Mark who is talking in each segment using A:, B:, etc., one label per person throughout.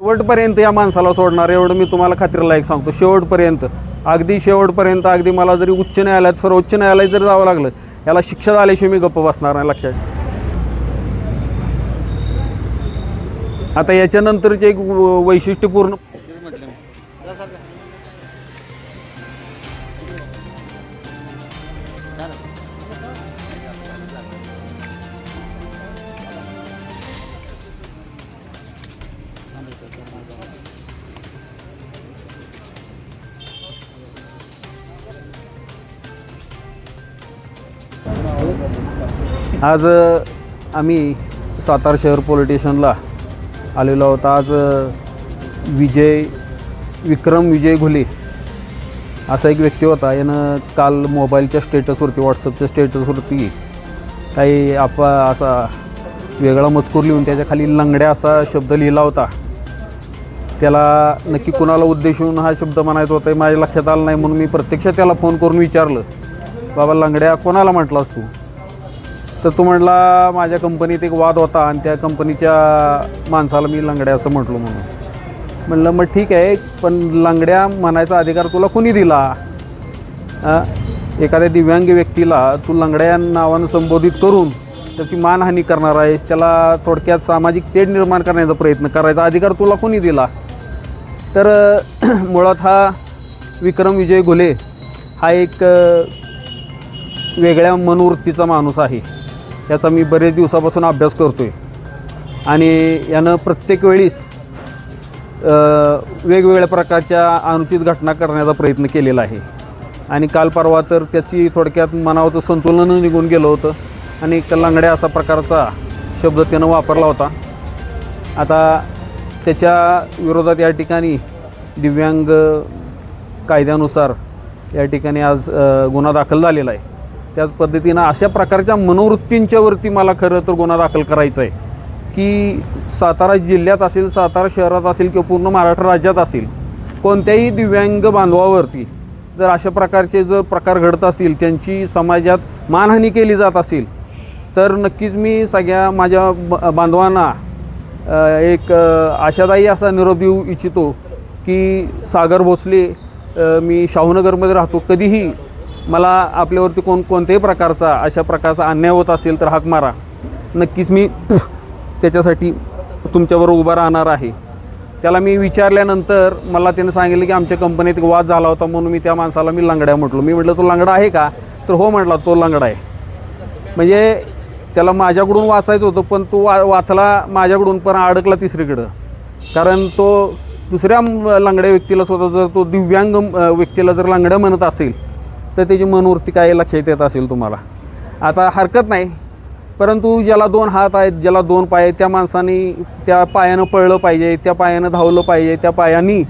A: शेवटपर्यंत या माणसाला सोडणार एवढं मी तुम्हाला खात्रीला एक सांगतो. शेवटपर्यंत अगदी शेवटपर्यंत अगदी मला जरी उच्च न्यायालयात सर्वोच्च न्यायालयात जरी जावं लागलं याला शिक्षा झाल्याशिवाय मी गप्प बसणार नाही लक्षात आता याच्यानंतरचे एक व- वैशिष्ट्यपूर्ण आज आम्ही सातारा शहर पोलीस स्टेशनला आलेलो आहोत. आज विजय विक्रम विजय घुले असा एक व्यक्ती होता. यानं काल मोबाईलच्या स्टेटसवरती व्हॉट्सअपच्या स्टेटसवरती काही आपा असा वेगळा मजकूर लिहून त्याच्याखाली लंगड्या असा शब्द लिहिला होता. त्याला नक्की कुणाला उद्देशून हा शब्द म्हणायचा होता हे माझ्या लक्षात आलं नाही म्हणून मी प्रत्यक्ष त्याला फोन करून विचारलं. बाबा लंगड्या कोणाला म्हटलास तू? तर तू म्हटला माझ्या कंपनीत एक वाद होता आणि त्या कंपनीच्या माणसाला मी लंगड्या असं म्हटलो म्हणून. म्हणलं मग ठीक आहे पण लंगड्या म्हणायचा अधिकार तुला कुणी दिला? एखाद्या दिव्यांग व्यक्तीला तू लंगड्या नावानं संबोधित करून त्याची मानहानी करणार आहेस त्याला थोडक्यात सामाजिक तेढ निर्माण करण्याचा प्रयत्न करायचा अधिकार तुला कोणी दिला? तर मुळात हा विक्रम विजय घुले हा एक वेगळ्या मनोवृत्तीचा माणूस आहे. याचा मी बरेच दिवसापासून अभ्यास करतो आहे आणि यानं प्रत्येक वेळीस वेगवेगळ्या प्रकारच्या अनुचित घटना करण्याचा प्रयत्न केलेला आहे. आणि काल परवा तर त्याची थोडक्यात मनावचं संतुलन निघून गेलं होतं. आणि कलांगड्या असा प्रकारचा शब्द त्यानं वापरला होता. आता त्याच्या विरोधात या ठिकाणी दिव्यांग कायद्यानुसार या ठिकाणी आज गुन्हा दाखल झालेला आहे. त्याच पद्धतीनं अशा प्रकारच्या मनोवृत्तींच्यावरती मला खरं तर गुन्हा दाखल करायचा आहे. की सातारा जिल्ह्यात असेल सातारा शहरात असेल किंवा पूर्ण महाराष्ट्र राज्यात असेल कोणत्याही दिव्यांग बांधवावरती जर अशा प्रकारचे जर प्रकार घडत असतील त्यांची समाजात मानहानी केली जात असेल तर नक्कीच मी सगळ्या माझ्या ब- बांधवांना एक आशादायी असा निरोप देऊ इच्छितो की सागर भोसले मी शाहूनगरमध्ये राहतो. कधीही मला आपल्यावरती कोण कोणत्याही प्रकारचा अशा प्रकारचा अन्याय होत असेल तर हाक मारा. नक्कीच मी त्याच्यासाठी तुमच्याबरोबर उभा राहणार आहे. त्याला मी विचारल्यानंतर मला त्याने सांगितलं की आमच्या कंपनीत वाद झाला होता म्हणून मी त्या माणसाला मी लंगड्या म्हटलो. मी म्हटलं तो लंगडा आहे का? तर हो म्हटला तो लंगडा आहे. म्हणजे त्याला माझ्याकडून वाचायचं होतं पण तो वा वाचला माझ्याकडून पण अडकला तिसरीकडं. कारण तो दुसऱ्या लंगड्या व्यक्तीला स्वतः जर तो दिव्यांग व्यक्तीला जर लंगड्या म्हणत असेल तर त्याची मनोवृत्ती काय लक्षात येत असेल तुम्हाला. आता हरकत नाही परंतु ज्याला दोन हात आहेत ज्याला दोन पाय आहेत त्या माणसाने त्या पायानं पळलं पाहिजे त्या पायानं धावलं पाहिजे त्या पायानी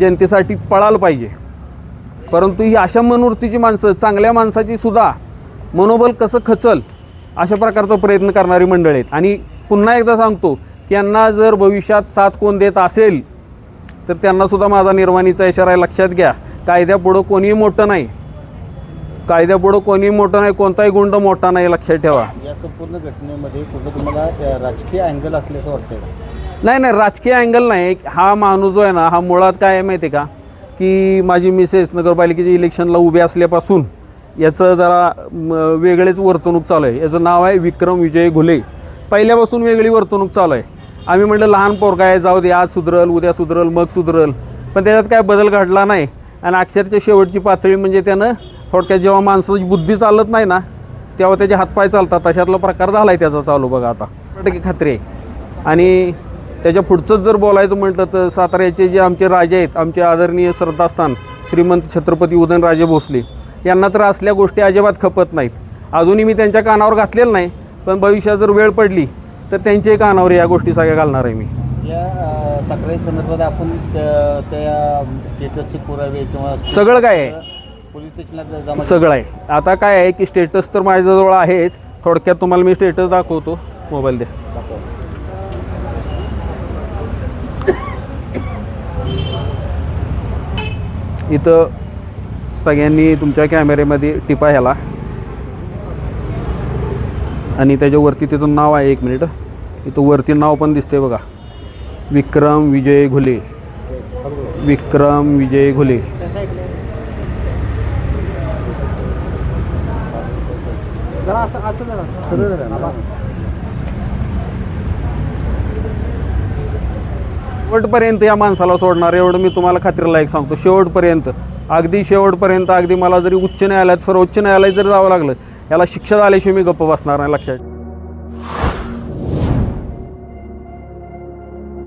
A: जनतेसाठी पळालं पाहिजे. परंतु ही अशा मनोवृत्तीची माणसं चांगल्या माणसाची सुद्धा मनोबल कसं खचल अशा प्रकारचा प्रयत्न करणारी मंडळी आहेत. आणि पुन्हा एकदा सांगतो की यांना जर भविष्यात साथ कोण देत असेल तर त्यांनासुद्धा माझा निर्वाणीचा इशारा लक्षात घ्या. कायद्यापुढं कोणीही मोठं नाही. कायद्यापुढं कोणीही मोठं नाही कोणताही गुंड मोठा नाही लक्षात ठेवा.
B: या संपूर्ण घटनेमध्ये कुठं तुम्हाला अ, राजकीय अँगल असल्याचं वाटतंय का?
A: नाही नाही राजकीय अँगल नाही. हा माणूस जो आहे ना हा मुळात काय आहे माहिती आहे का? की माझी मिसेस नगरपालिकेच्या इलेक्शनला उभे असल्यापासून याचं जरा म, वेगळेच वर्तणूक चालू आहे. याचं नाव आहे विक्रम विजय घुले. पहिल्यापासून वेगळी वर्तणूक चालू आहे. आम्ही म्हटलं लहान पोरगा आहे जाऊ दे आज सुधरल उद्या सुधरल मग सुधरल. पण त्याच्यात काय बदल घडला नाही. आणि अक्षरच्या शेवटची पातळी म्हणजे त्यानं थोडक्यात जेव्हा माणसाची बुद्धी चालत नाही ना तेव्हा त्याचे हातपाय चालतात. तशातला प्रकार झाला आहे त्याचा चालू बघा आता. टक्के खात्री आहे. आणि त्याच्या पुढचंच जर बोलायचं म्हटलं तर साताऱ्याचे जे आमचे राजे आहेत आमचे आदरणीय श्रद्धास्थान श्रीमंत छत्रपती उदयनराजे भोसले यांना तर असल्या गोष्टी अजिबात खपत नाहीत. अजूनही मी त्यांच्या कानावर घातलेलं नाही पण भविष्यात जर वेळ पडली तर त्यांच्याही कानावर या गोष्टी सगळ्या घालणार आहे मी.
B: या तक्रारी संदर्भात आपण त्या त्या स्टेटसचे पुरावे किंवा
A: सगळं काय आहे?
B: पोलीस स्टेशनला जमा
A: सगळं आहे. आता काय आहे की स्टेटस तर माझ्याजवळ आहेच. थोडक्यात तुम्हाला मी स्टेटस दाखवतो. मोबाईल द्या. इथं सगळ्यांनी तुमच्या कॅमेऱ्यामध्ये टिपा ह्याला. आणि त्याच्यावरती त्याचं नाव आहे एक मिनिट. इथं वरती नाव पण दिसते बघा. विक्रम विजय घुले. विक्रम विजय घुले.
B: जरा असं असं जरा सरळ जरा.
A: शेवटपर्यंत या माणसाला सोडणार एवढं मी तुम्हाला खात्रीलायक सांगतो शेवटपर्यंत अगदी शेवटपर्यंत अगदी मला जरी उच्च न्यायालयात सर्वोच्च न्यायालयात जरी जावं लागलं याला शिक्षा झाल्याशिवाय मी गप्प बसणार नाही लक्षात